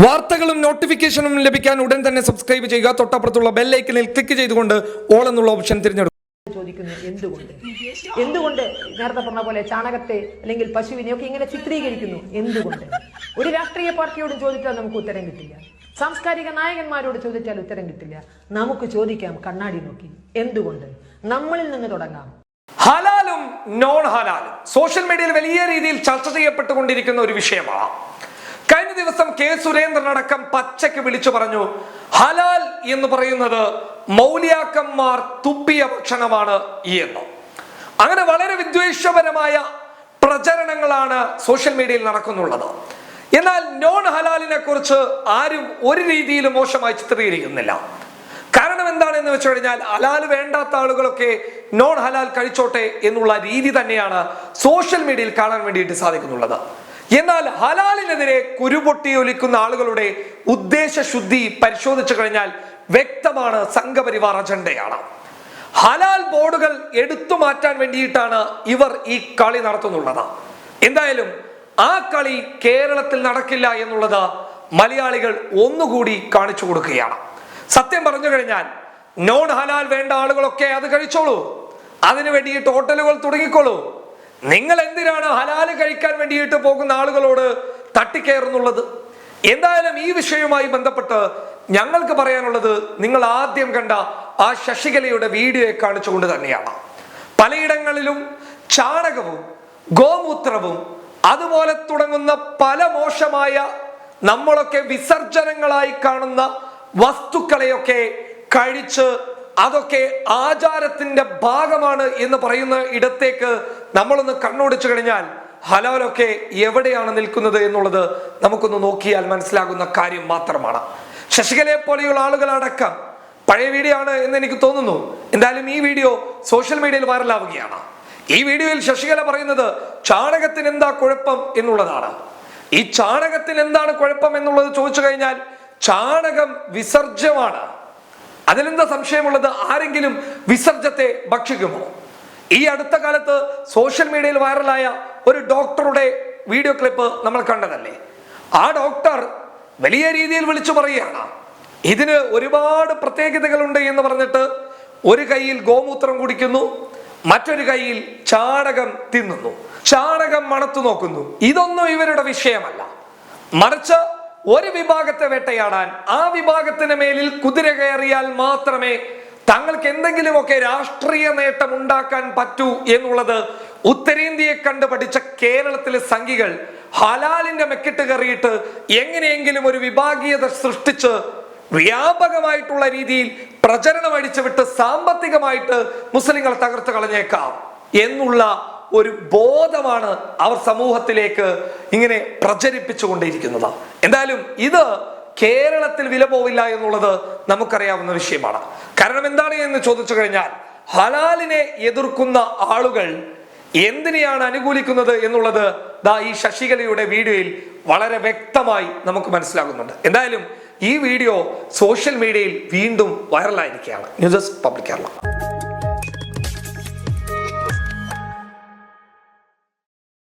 വാർത്തകളും നോട്ടിഫിക്കേഷനും ലഭിക്കാൻ ഉടൻ തന്നെ സബ്സ്ക്രൈബ് ചെയ്യുക. തൊട്ടപ്പുറത്തുള്ള ബെല്ലൈക്കനിൽ ക്ലിക്ക് ചെയ്തുകൊണ്ട് ഓൾ എന്നുള്ള ഓപ്ഷൻ തിരഞ്ഞെടുക്കും ചോദിക്കുന്നു എന്തുകൊണ്ട്? എന്തുകൊണ്ട് നേരത്തെ പറഞ്ഞ പോലെ ചാണകത്തെ അല്ലെങ്കിൽ പശുവിനെ ഒക്കെ ഇങ്ങനെ ചിത്രീകരിക്കുന്നു? എന്തുകൊണ്ട്? ഒരു രാഷ്ട്രീയ പാർട്ടിയോട് ചോദിച്ചാൽ നമുക്ക് ഉത്തരം കിട്ടില്ല. സാംസ്കാരിക നായകന്മാരോട് ചോദിച്ചാൽ ഉത്തരം കിട്ടില്ല. നമുക്ക് ചോദിക്കാം കണ്ണാടി നോക്കി. എന്തുകൊണ്ട്? നമ്മളിൽ നിന്ന് തുടങ്ങാം. ഹലാലും നോൺ ഹലാലും സോഷ്യൽ മീഡിയയിൽ വലിയ രീതിയിൽ ചർച്ച ചെയ്യപ്പെട്ടുകൊണ്ടിരിക്കുന്ന ഒരു വിഷയമാണ്. കഴിഞ്ഞ ദിവസം കെ സുരേന്ദ്രൻ അടക്കം പച്ചയ്ക്ക് വിളിച്ചു പറഞ്ഞു ഹലാൽ എന്ന് പറയുന്നത് മൗലിയാക്കന്മാർ തുപ്പിയ ഭക്ഷണമാണ് എന്ന് അങ്ങനെ വളരെ വിദ്വേഷപരമായ പ്രചരണങ്ങളാണ് സോഷ്യൽ മീഡിയയിൽ നടക്കുന്നുള്ളത്. എന്നാൽ നോൺ ഹലാലിനെ കുറിച്ച് ആരും ഒരു രീതിയിലും മോശമായി ചിത്രീകരിക്കുന്നില്ല. കാരണം എന്താണെന്ന് വെച്ച് കഴിഞ്ഞാൽ ഹലാൽ വേണ്ടാത്ത ആളുകളൊക്കെ നോൺ ഹലാൽ കഴിച്ചോട്ടെ എന്നുള്ള രീതി തന്നെയാണ് സോഷ്യൽ മീഡിയയിൽ കാണാൻ വേണ്ടിയിട്ട് സാധിക്കുന്നുള്ളത്. എന്നാൽ ഹലാലിനെതിരെ കുരുപൊട്ടി ഒലിക്കുന്ന ആളുകളുടെ ഉദ്ദേശശുദ്ധി പരിശോധിച്ചു കഴിഞ്ഞാൽ വ്യക്തമാണ് സംഘപരിവാർ അജണ്ടയാണ്. ഹലാൽ ബോർഡുകൾ എടുത്തു മാറ്റാൻ വേണ്ടിയിട്ടാണ് ഇവർ ഈ കളി നടത്തുന്നുള്ളത്. എന്തായാലും ആ കളി കേരളത്തിൽ നടക്കില്ല എന്നുള്ളത് മലയാളികൾ ഒന്നുകൂടി കാണിച്ചു കൊടുക്കുകയാണ്. സത്യം പറഞ്ഞു കഴിഞ്ഞാൽ നോൺ ഹലാൽ വേണ്ട ആളുകളൊക്കെ അത് കഴിച്ചോളൂ. അതിനു വേണ്ടിയിട്ട് ഹോട്ടലുകൾ തുടങ്ങിക്കോളൂ. നിങ്ങൾ എന്തിനാണ് ഹലാൽ കഴിക്കാൻ വേണ്ടിയിട്ട് പോകുന്ന ആളുകളോട് തട്ടിക്കയറുന്നുള്ളത്? എന്തായാലും ഈ വിഷയവുമായി ബന്ധപ്പെട്ട് ഞങ്ങൾക്ക് പറയാനുള്ളത് നിങ്ങൾ ആദ്യം കണ്ട ആ ശശികലയുടെ വീഡിയോയെ കാണിച്ചുകൊണ്ട് തന്നെയാണ്. പലയിടങ്ങളിലും ചാണകവും ഗോമൂത്രവും അതുപോലെ തുടങ്ങുന്ന പല മോശമായ നമ്മളൊക്കെ വിസർജനങ്ങളായി കാണുന്ന വസ്തുക്കളെയൊക്കെ കഴിച്ച് അതൊക്കെ ആചാരത്തിന്റെ ഭാഗമാണ് എന്ന് പറയുന്ന ഇടത്തേക്ക് നമ്മളൊന്ന് കണ്ണോടിച്ചു കഴിഞ്ഞാൽ ഹലാലൊക്കെ എവിടെയാണ് നിൽക്കുന്നത് എന്നുള്ളത് നമുക്കൊന്ന് നോക്കിയാൽ മനസ്സിലാകുന്ന കാര്യം മാത്രമാണ്. ശശികലയെ പോലെയുള്ള ആളുകളടക്കം പഴയ വീഡിയോ ആണ് എന്ന് എനിക്ക് തോന്നുന്നു. എന്തായാലും ഈ വീഡിയോ സോഷ്യൽ മീഡിയയിൽ വൈറലാവുകയാണ്. ഈ വീഡിയോയിൽ ശശികല പറയുന്നത് ചാണകത്തിന് എന്താ കുഴപ്പം എന്നുള്ളതാണ്. ഈ ചാണകത്തിന് എന്താണ് കുഴപ്പം എന്നുള്ളത് ചോദിച്ചു കഴിഞ്ഞാൽ ചാണകം വിസർജ്യമാണ്. അതിലെന്താ സംശയമുള്ളത്? ആരെങ്കിലും വിസർജ്യത്തെ ഭക്ഷിക്കുമോ? ഈ അടുത്ത കാലത്ത് സോഷ്യൽ മീഡിയയിൽ വൈറലായ ഒരു ഡോക്ടറുടെ വീഡിയോ ക്ലിപ്പ് നമ്മൾ കണ്ടതല്ലേ? ആ ഡോക്ടർ വലിയ രീതിയിൽ വിളിച്ചു പറയുകയാണ്. ഇതിന് ഒരുപാട് പ്രത്യേകതകളുണ്ട് എന്ന് പറഞ്ഞിട്ട് ഒരു കൈയിൽ ഗോമൂത്രം കുടിക്കുന്നു മറ്റൊരു കൈയിൽ ചാണകം തിന്നുന്നു ചാണകം മണത്തു നോക്കുന്നു. ഇതൊന്നും ഇവരുടെ വിഷയമല്ല. മറിച്ച് ഒരു വിഭാഗത്തെ വേട്ടയാടാൻ ആ വിഭാഗത്തിന് മേലിൽ കുതിര കയറിയാൽ മാത്രമേ തങ്ങൾക്ക് എന്തെങ്കിലുമൊക്കെ രാഷ്ട്രീയ നേട്ടം ഉണ്ടാക്കാൻ പറ്റൂ എന്നുള്ളത് ഉത്തരേന്ത്യയെ കണ്ട് പഠിച്ച കേരളത്തിലെ സംഘികൾ ഹലാലിന്റെ മെക്കിട്ട് കയറിയിട്ട് എങ്ങനെയെങ്കിലും ഒരു വിഭാഗീയത സൃഷ്ടിച്ച് വ്യാപകമായിട്ടുള്ള രീതിയിൽ പ്രചരണം അടിച്ചുവിട്ട് സാമ്പത്തികമായിട്ട് മുസ്ലിങ്ങളെ തകർത്ത് കളഞ്ഞേക്കാം എന്നുള്ള ഒരു ബോധമാണ് അവർ സമൂഹത്തിലേക്ക് ഇങ്ങനെ പ്രചരിപ്പിച്ചു കൊണ്ടിരിക്കുന്നത് എന്തായാലും ഇത് കേരളത്തിൽ വില പോവില്ല എന്നുള്ളത് നമുക്കറിയാവുന്ന വിഷയമാണ്. കാരണം എന്താണ് എന്ന് ചോദിച്ചു കഴിഞ്ഞാൽ ഹലാലിനെ എതിർക്കുന്ന ആളുകൾ എന്തിനെയാണ് അനുകൂലിക്കുന്നത് എന്നുള്ളത് ദാ ഈ ശശികലയുടെ വീഡിയോയിൽ വളരെ വ്യക്തമായി നമുക്ക് മനസ്സിലാകുന്നുണ്ട്. എന്തായാലും ഈ വീഡിയോ സോഷ്യൽ മീഡിയയിൽ വീണ്ടും വൈറലായിരിക്കുകയാണ്. News public Kerala.